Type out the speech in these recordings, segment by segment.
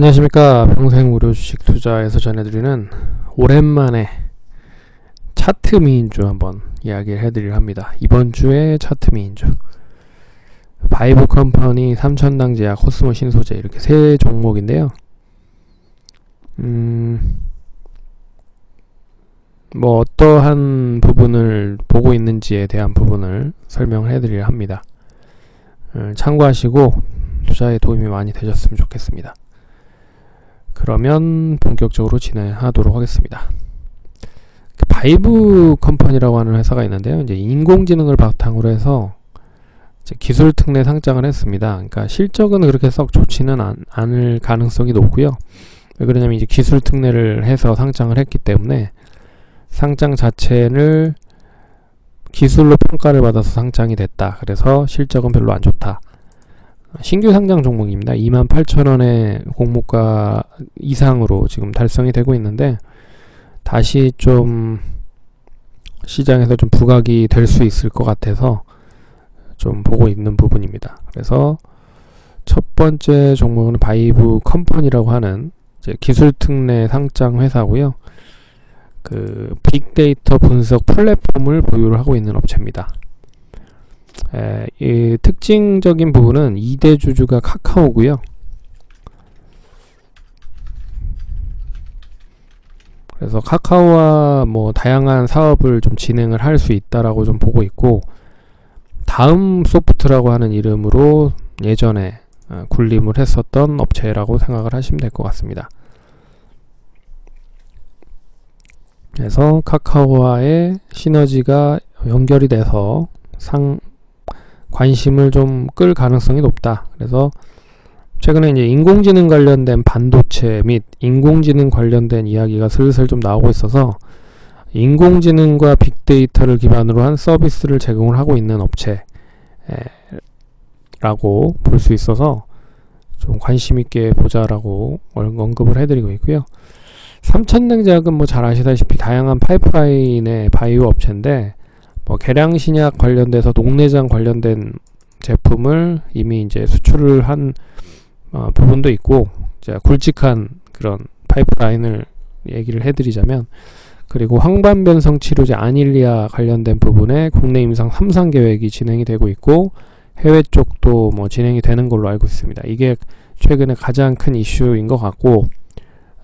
안녕하십니까. 평생 무료 주식 투자에서 전해드리는 오랜만에 차트 미인주 한번 이야기를 해드리려 합니다. 이번 주에 차트 미인주. 바이브 컴퍼니 삼천당 제약 코스모 신소재 이렇게 세 종목인데요. 음, 뭐 어떠한 부분을 보고 있는지에 대한 부분을 설명을 해드리려 합니다. 음, 참고하시고 투자에 도움이 많이 되셨으면 좋겠습니다 그러면 본격적으로 진행하도록 하겠습니다. 그 바이브 컴퍼니라고 하는 회사가 있는데요. 이제 인공지능을 바탕으로 해서 기술 특례 상장을 했습니다. 그러니까 실적은 그렇게 썩 좋지는 않, 않을 가능성이 높고요. 왜 그러냐면 이제 기술 특례를 해서 상장을 했기 때문에 상장 자체를 기술로 평가를 받아서 상장이 됐다. 그래서 실적은 별로 안 좋다. 신규 상장 종목입니다. 28,000원의 공모가 이상으로 지금 달성이 되고 있는데 다시 좀 시장에서 좀 부각이 될 수 있을 것 같아서 좀 보고 있는 부분입니다. 그래서 첫 번째 종목은 바이브 컴퍼니라고 하는 기술 특례 상장 회사고요. 그 빅데이터 분석 플랫폼을 보유를 하고 있는 업체입니다. 에, 이 특징적인 부분은 2대 주주가 카카오고요. 그래서 카카오와 뭐 다양한 사업을 좀 진행을 할 수 있다라고 좀 보고 있고 다음 소프트라고 하는 이름으로 예전에 어, 군림을 했었던 업체라고 생각을 하시면 될 것 같습니다. 그래서 카카오와의 시너지가 연결이 돼서 상 관심을 좀 끌 가능성이 높다. 그래서 최근에 이제 인공지능 관련된 반도체 및 인공지능 관련된 이야기가 슬슬 좀 나오고 있어서 인공지능과 빅데이터를 기반으로 한 서비스를 제공을 하고 있는 업체라고 볼 수 있어서 좀 관심 있게 보자라고 언급을 해드리고 있고요. 삼천냉작은 뭐 잘 아시다시피 다양한 파이프라인의 바이오 업체인데 뭐 계량신약 관련돼서 녹내장 관련된 제품을 이미 이제 수출을 한 어, 부분도 있고 자, 굵직한 그런 파이프라인을 얘기를 해드리자면 그리고 황반변성 치료제 아닐리아 관련된 부분에 국내 임상 3상 계획이 진행이 되고 있고 해외 쪽도 뭐 진행이 되는 걸로 알고 있습니다. 이게 최근에 가장 큰 이슈인 것 같고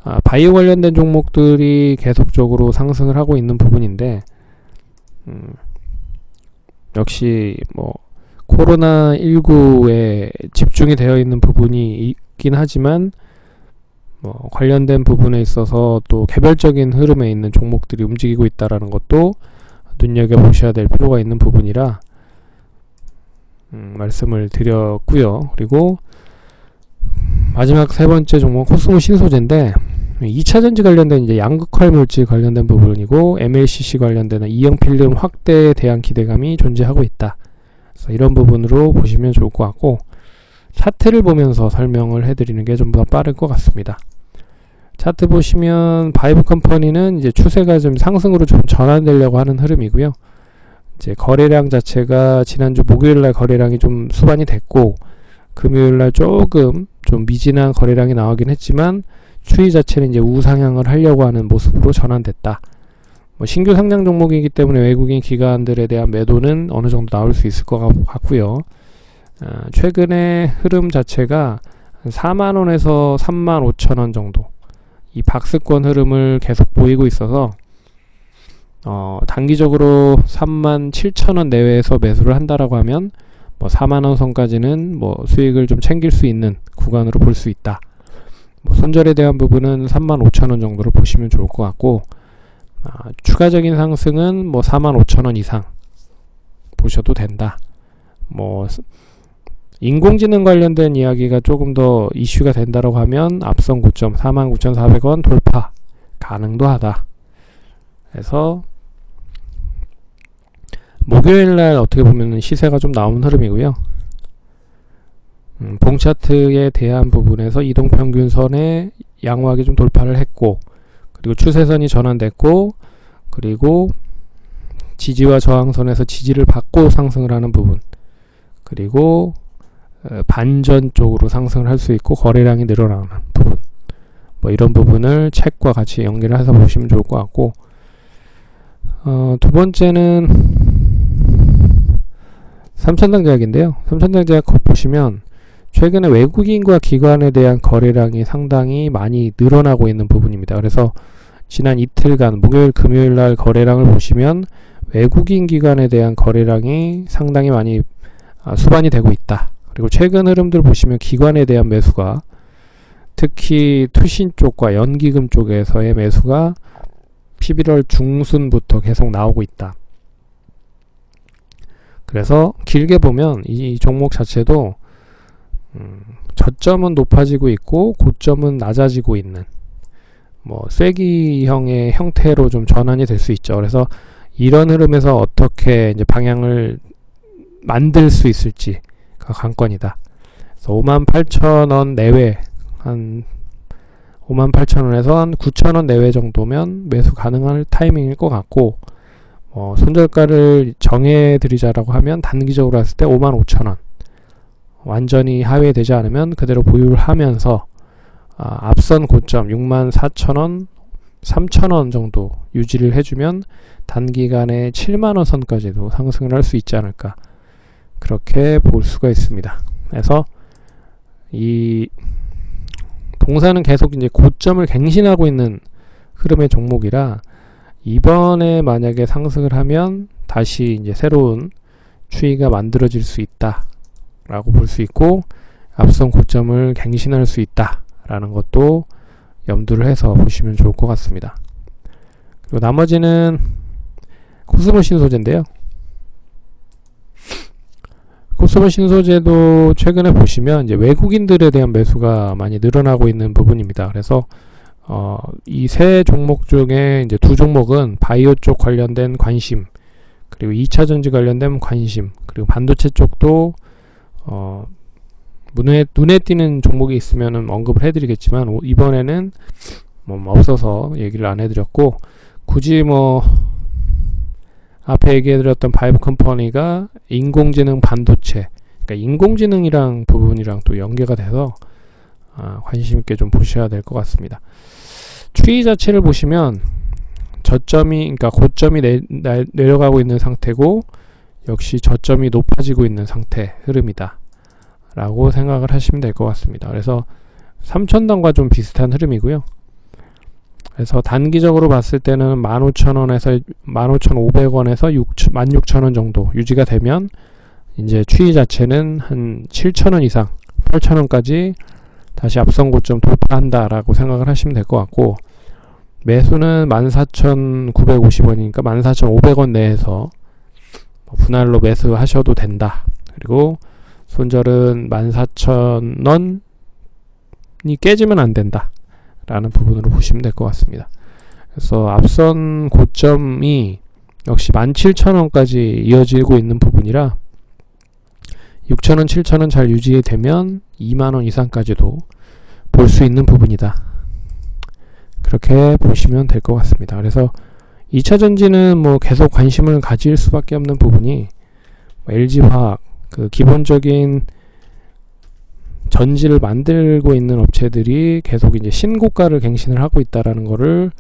아, 바이오 관련된 종목들이 계속적으로 상승을 하고 있는 부분인데 음, 역시 뭐 코로나 19에 집중이 되어 있는 부분이 있긴 하지만 뭐 관련된 부분에 있어서 또 개별적인 흐름에 있는 종목들이 움직이고 있다라는 것도 눈여겨 보셔야 될 필요가 있는 부분이라 음, 말씀을 드렸고요. 그리고 마지막 세 번째 종목 코스모 신소재인데 2차 전지 관련된 이제 양극화 물질 관련된 부분이고 MLCC 관련된 이형 필름 확대에 대한 기대감이 존재하고 있다. 그래서 이런 부분으로 보시면 좋을 것 같고 차트를 보면서 설명을 해드리는 게 좀 더 빠를 것 같습니다. 차트 보시면 바이브 컴퍼니는 이제 추세가 좀 상승으로 좀 전환되려고 하는 흐름이고요. 이제 거래량 자체가 지난주 목요일 날 거래량이 좀 수반이 됐고 금요일 날 조금 좀 미진한 거래량이 나오긴 했지만 추이 자체는 이제 우상향을 하려고 하는 모습으로 전환됐다. 뭐 신규 상장 종목이기 때문에 외국인 기관들에 대한 매도는 어느 정도 나올 수 있을 것 같고요. 어, 최근에 흐름 자체가 4만원에서 3만 5천원 정도 이 박스권 흐름을 계속 보이고 있어서 어, 단기적으로 3만 7천원 내외에서 매수를 한다라고 하면 뭐 4만원 선까지는 뭐 수익을 좀 챙길 수 있는 구간으로 볼 수 있다. 뭐 손절에 대한 부분은 35,000원 정도를 보시면 좋을 것 같고 아, 추가적인 상승은 뭐 45,000원 이상 보셔도 된다. 뭐 인공지능 관련된 이야기가 조금 더 이슈가 된다고 하면 앞선 고점 49,400원 돌파 가능도 하다. 그래서 목요일 날 어떻게 보면 시세가 좀 나온 흐름이고요. 음, 봉 차트에 대한 부분에서 이동평균선의 양호하게 좀 돌파를 했고 그리고 추세선이 전환됐고 그리고 지지와 저항선에서 지지를 받고 상승을 하는 부분 그리고 어, 반전 쪽으로 상승을 할 수 있고 거래량이 늘어나는 부분 뭐 이런 부분을 책과 같이 연결을 해서 보시면 좋을 것 같고 어, 두 번째는 삼천당 제약인데요. 삼천당 제약 보시면 최근에 외국인과 기관에 대한 거래량이 상당히 많이 늘어나고 있는 부분입니다. 그래서 지난 이틀간 목요일 금요일 날 거래량을 보시면 외국인 기관에 대한 거래량이 상당히 많이 아, 수반이 되고 있다. 그리고 최근 흐름들 보시면 기관에 대한 매수가 특히 투신 쪽과 연기금 쪽에서의 매수가 11월 중순부터 계속 나오고 있다. 그래서 길게 보면 이 종목 자체도 음, 저점은 높아지고 있고 고점은 낮아지고 있는 뭐 쐐기형의 형태로 좀 전환이 될 수 있죠. 그래서 이런 흐름에서 어떻게 이제 방향을 만들 수 있을지가 관건이다. 그래서 58,000원 내외 한 58,000원에서 한 9,000원 내외 정도면 매수 가능한 타이밍일 것 같고 어, 손절가를 정해드리자라고 하면 단기적으로 했을 때 55,000원 완전히 하회되지 않으면 그대로 보유를 하면서 아, 앞선 고점 64,000원, 3,000원 정도 유지를 해주면 단기간에 7만원 선까지도 상승을 할 수 있지 않을까 그렇게 볼 수가 있습니다. 그래서 이 동사는 계속 이제 고점을 갱신하고 있는 흐름의 종목이라 이번에 만약에 상승을 하면 다시 이제 새로운 추이가 만들어질 수 있다 라고 볼 수 있고 앞선 고점을 갱신할 수 있다 라는 것도 염두를 해서 보시면 좋을 것 같습니다. 그리고 나머지는 코스모 신소재인데요. 코스모 신소재도 최근에 보시면 이제 외국인들에 대한 매수가 많이 늘어나고 있는 부분입니다. 그래서 어, 이 세 종목 중에 이제 두 종목은 바이오 쪽 관련된 관심, 그리고 2차 전지 관련된 관심, 그리고 반도체 쪽도 어, 눈에, 눈에 띄는 종목이 있으면 언급을 해드리겠지만 이번에는 뭐 없어서 얘기를 안 해드렸고 굳이 뭐 앞에 얘기해드렸던 바이브 컴퍼니가 인공지능 반도체 그러니까 인공지능이랑 부분이랑 또 연계가 돼서 아, 관심 있게 좀 보셔야 될 것 같습니다. 추이 자체를 보시면 저점이 그러니까 고점이 내, 내려가고 있는 상태고 역시 저점이 높아지고 있는 상태 흐름이다. 라고 생각을 하시면 될 것 같습니다. 그래서 3천단과 좀 비슷한 흐름이고요. 그래서 단기적으로 봤을 때는 15,000원에서 15,500원에서 16,000원 정도 유지가 되면 이제 추이 자체는 한 7,000원 이상, 8,000원까지 다시 앞선 고점 돌파한다라고 생각을 하시면 될 것 같고 매수는 14,950원이니까 14,500원 내에서 뭐 분할로 매수하셔도 된다. 그리고 손절은 14,000원이 깨지면 안 된다. 라는 부분으로 보시면 될 것 같습니다. 그래서 앞선 고점이 역시 17,000원까지 이어지고 있는 부분이라 6,000원, 7,000원 잘 유지되면 2만원 이상까지도 볼 수 있는 부분이다. 그렇게 보시면 될 것 같습니다. 그래서 2차 전지는 뭐 계속 관심을 가질 수밖에 없는 부분이 LG화학 그 기본적인 전지를 만들고 있는 업체들이 계속 이제 신고가를 갱신을 하고 있다라는 거를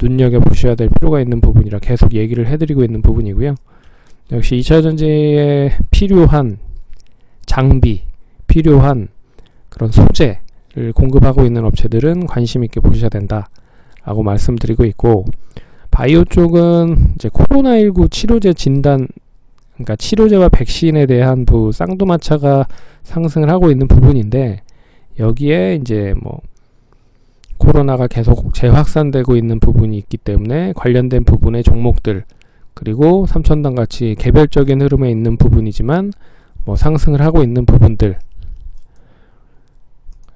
눈여겨 보셔야 될 필요가 있는 부분이라 계속 얘기를 해드리고 있는 부분이고요. 역시 2차 전지에 필요한 장비, 필요한 그런 소재를 공급하고 있는 업체들은 관심 있게 보셔야 된다라고 말씀드리고 있고 바이오 쪽은 이제 코로나19 치료제 진단 그러니까 치료제와 백신에 대한 부 쌍두마차가 상승을 하고 있는 부분인데 여기에 이제 뭐 코로나가 계속 재확산되고 있는 부분이 있기 때문에 관련된 부분의 종목들 그리고 삼천당 같이 개별적인 흐름에 있는 부분이지만 뭐 상승을 하고 있는 부분들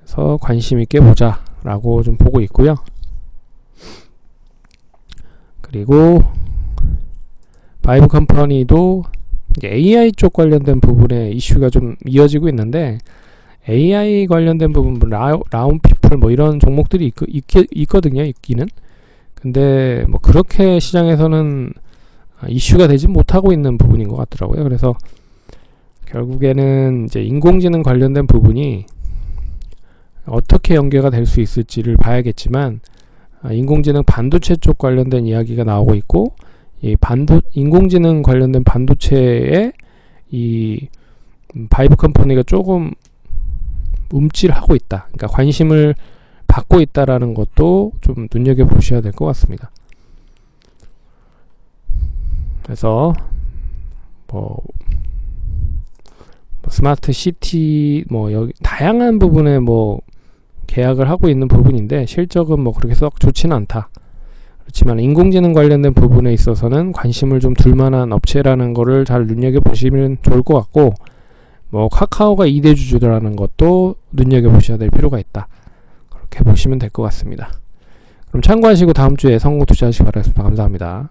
그래서 관심 있게 보자라고 좀 보고 있고요. 그리고 바이브 컴퍼니도 AI 쪽 관련된 부분에 이슈가 좀 이어지고 있는데 AI 관련된 부분 뭐 라, 라운 피플 뭐 이런 종목들이 있, 있, 거든요 있기는. 근데 뭐 그렇게 시장에서는 이슈가 되지 못하고 있는 부분인 것 같더라고요. 그래서 결국에는 이제 인공지능 관련된 부분이 어떻게 연계가 될 수 있을지를 봐야겠지만 아, 인공지능 반도체 쪽 관련된 이야기가 나오고 있고 이 반도 인공지능 관련된 반도체에 이 음, 바이브 컴퍼니가 조금 움찔하고 있다. 그러니까 관심을 받고 있다라는 것도 좀 눈여겨 보셔야 될 것 같습니다. 그래서 뭐, 뭐 스마트 시티 뭐 여기 다양한 부분에 뭐 계약을 하고 있는 부분인데 실적은 뭐 그렇게 썩 좋지는 않다. 그렇지만 인공지능 관련된 부분에 있어서는 관심을 좀 둘만한 업체라는 거를 잘 눈여겨 보시면 좋을 것 같고 뭐 카카오가 2대 주주라는 것도 눈여겨 보셔야 될 필요가 있다. 그렇게 보시면 될 것 같습니다. 그럼 참고하시고 다음 주에 성공 투자하시기 바라겠습니다. 감사합니다.